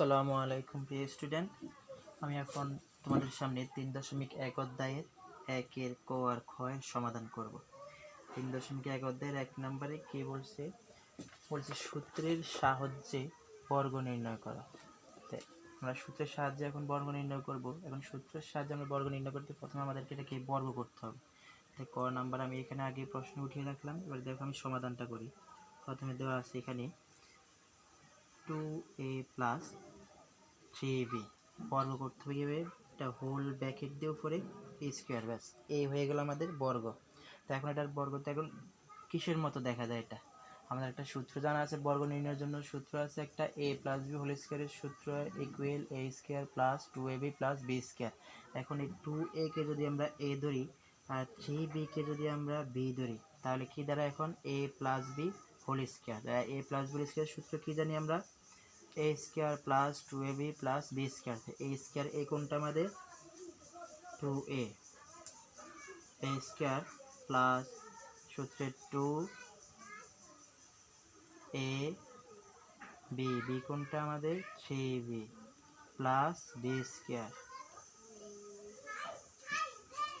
আসসালামু আলাইকুম প্রিয় স্টুডেন্ট। আমি এখন তোমাদের সামনে তিন দশমিক এক অধ্যায়ের একের ক আর ক্ষয়ের সমাধান করব। তিন দশমিক এক অধ্যায়ের এক নম্বরে কি বলছে? বলছে, সূত্রের সাহায্যে বর্গ নির্ণয় করা। আমরা সূত্রের সাহায্যে এখন বর্গ নির্ণয় করব। এখন সূত্রের সাহায্যে আমরা বর্গ নির্ণয় করতে প্রথমে আমাদেরকে এটাকে বর্গ করতে হবে। তাই ক নাম্বার আমি এখানে আগে প্রশ্ন উঠিয়ে রাখলাম। এবার দেখো আমি সমাধানটা করি। প্রথমে দেওয়া আছে এখানে two A plus three B বর্গ করতে হবে কীভাবে? এটা হোল ব্যাকেট দিয়ে উপরে স্কোয়ার ব্যাস। এই হয়ে গেল আমাদের বর্গ। তো এখন এটার বর্গ তো এখন কিসের মতো দেখা যায় এটা? আমাদের একটা সূত্র জানা আছে, বর্গ নির্ণয়ের জন্য সূত্র আছে একটা এ প্লাস বি হোল স্কোয়ারের সূত্র equal A square plus two A B plus B square এখন এই টু এ কে যদি আমরা এ ধরি আর থ্রি বি কে যদি আমরা বি ধরি, তাহলে কি দ্বারা এখন A plus B whole square A plus B square সূত্র কি জানি আমরা? A square plus two A B plus B square. A square A কোনটা আমাদের? Two A A square plus সূত্রে টু এ বি। বি কোনটা আমাদের? Three B plus B square.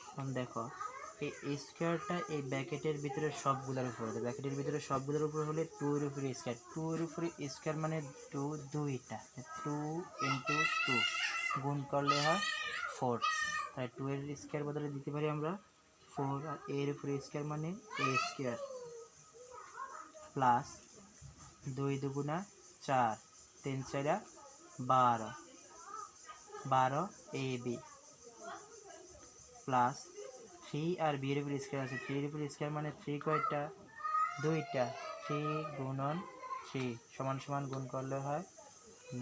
এখন দেখো। এই স্কোয়ারটা এই ব্যাকেটের ভিতরে সবগুলোর উপর হবে ব্যাকেটের ভিতরে সবগুলোর উপর হলে টু উপরে স্কোয়ার টু এর উপরে স্কোয়ার মানে টু দুইটা। টু ইন্টু টু গুণ করলে হয় ফোর তাই টু এর স্কোয়ার বদলে দিতে পারি আমরা ফোর আর এর উপরে স্কোয়ার মানে এ স্কোয়ার প্লাস দুই দুগুণা চার। তিন চারা বারো। বারো এ বি প্লাস থ্রি আর বিয়ের উপর স্কোয়ার আছে। থ্রির উপর স্কোয়ার মানে থ্রি কয়টা? দুইটা। থ্রি গুণন থ্রি সমান সমান গুণ করলে হয়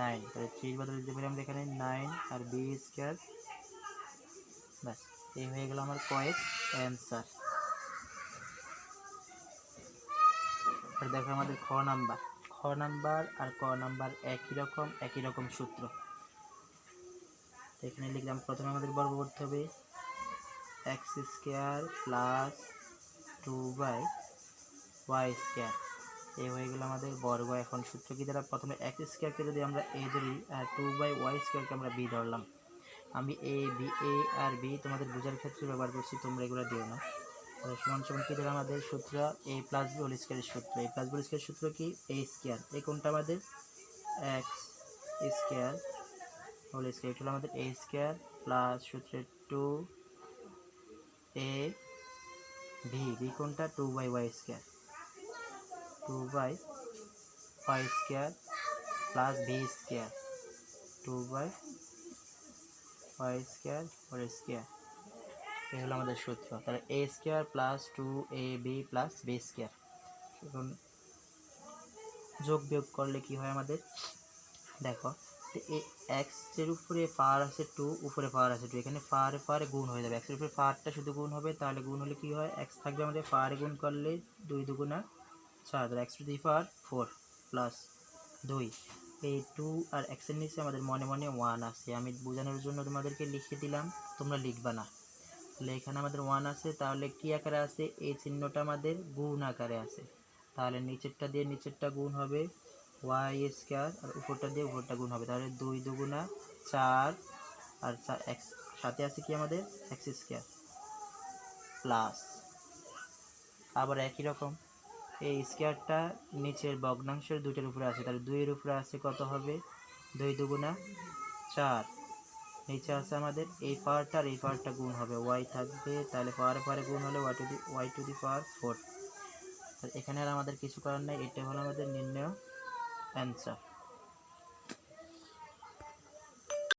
নাইন তাহলে থ্রির বদলে দিতে পারি আমরা এখানে নাইন আর বি স্কোয়ার ব্যাস, এই হয়ে গেল আমার কয়েক অ্যান্সার আর দেখো আমাদের খ নাম্বার। খ নাম্বার আর ক নাম্বার একই রকম একই রকম সূত্র। এখানে লিখলাম প্রথমে আমাদের বর্গ করতে হবে x square plus two by y square এই হয়ে গেল আমাদের বর্গ। এখন সূত্র কি দ্বারা? প্রথমে এক্স স্কোয়ারকে যদি আমরা এ ধরি, আর টু বাই ওয়াই স্কোয়ারকে আমরা বি ধরলাম। আমি A B A R B তোমাদের বোঝার ক্ষেত্রে ব্যবহার করছি, তোমরা এগুলো দিও না। সমান সমান কি ধরো আমাদের? সূত্র এ প্লাস বি হোল স্কোয়ারের সূত্র। এ প্লাস বি হোল সূত্র কি? এ স্কোয়ার এই কোনটা আমাদের এক্স স্কোয়ার হোল স্কোয়ার এটা হলো আমাদের এ স্কোয়ার প্লাস সূত্রের টু এ ভি ভি কোনটা? Two by y square two by y square plus b square two by y square whole square এই হলো আমাদের সূত্র। তাহলে a square plus two a b plus b square এখন যোগ বিয়োগ করলে কি হয় আমাদের? দেখো এক্সের উপরে পাওয়ার আছে টু উপরে পাওয়ার আছে টু এখানে পাওয়ারে পাওয়ারে গুণ হয়ে যাবে। এক্সের উপরে পাওয়ারটা শুধু গুণ হবে, তাহলে গুণ হলে কি হয়? এক্স থাকবে আমাদের পাওয়ারে গুণ করলে দুই দুগুণা চার। X to the power four plus দুই। এই টু আর এক্সের নিচে আমাদের মনে মনে ওয়ান আছে। আমি বোঝানোর জন্য তোমাদেরকে লিখে দিলাম, তোমরা লিখবা না। তাহলে এখানে আমাদের ওয়ান আছে, তাহলে কি আকারে আছে? এই চিহ্নটা আমাদের গুণ আকারে আছে। তাহলে নিচেরটা দিয়ে নিচেরটা গুণ হবে ওয়াই স্কোয়ার আর উপরটা দিয়ে উপরটা গুণ হবে। তাহলে দুই দুগুণা চার, আর চার এক্স সাথে আছে কি আমাদের? এক্স স্কোয়ার প্লাস আবার একই রকম। এই স্কোয়ারটা নিচের ভগ্নাংশের দুইটার উপরে আছে। তাহলে দুইয়ের উপরে আছে কত হবে? দুই দুগুণা চার। নিচে আছে আমাদের এই পাওয়ারটা, আর এই পাওয়ারটা গুণ হবে। ওয়াই থাকবে, তাহলে পাওয়ারে পাওয়ারে গুণ হলে y to the y to the power four এখানে আর আমাদের কিছু করার নাই। এটা হলো আমাদের নির্ণয়। অ্যান্সার